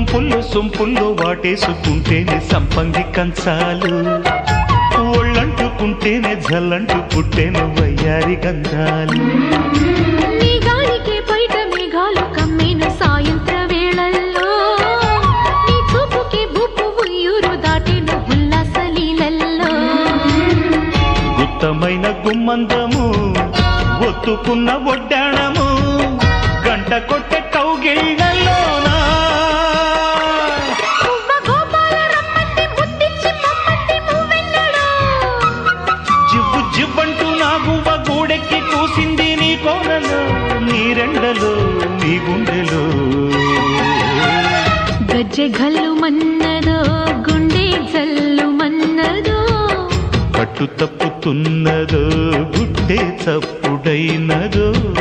వంపుల్లో సొంపుల్లో వాటేసుకుంటేనే సంపంగి కంచాలు. ఒళ్ళంటుకుంటేనే జల్లంటు పుట్టేను వయ్యారి గంధాలు. గుత్తమైన గుమ్మందము ఒత్తుకున్న ఒడ్డాణము నీ కోరలో నీ రెండలో నీ గుండెలో. గజ్జె గల్లు మన్నదో గుండె జల్లు మన్నదో. పట్టు తప్పుతున్నదో గుడ్డే చప్పుడైనదో. తమాషా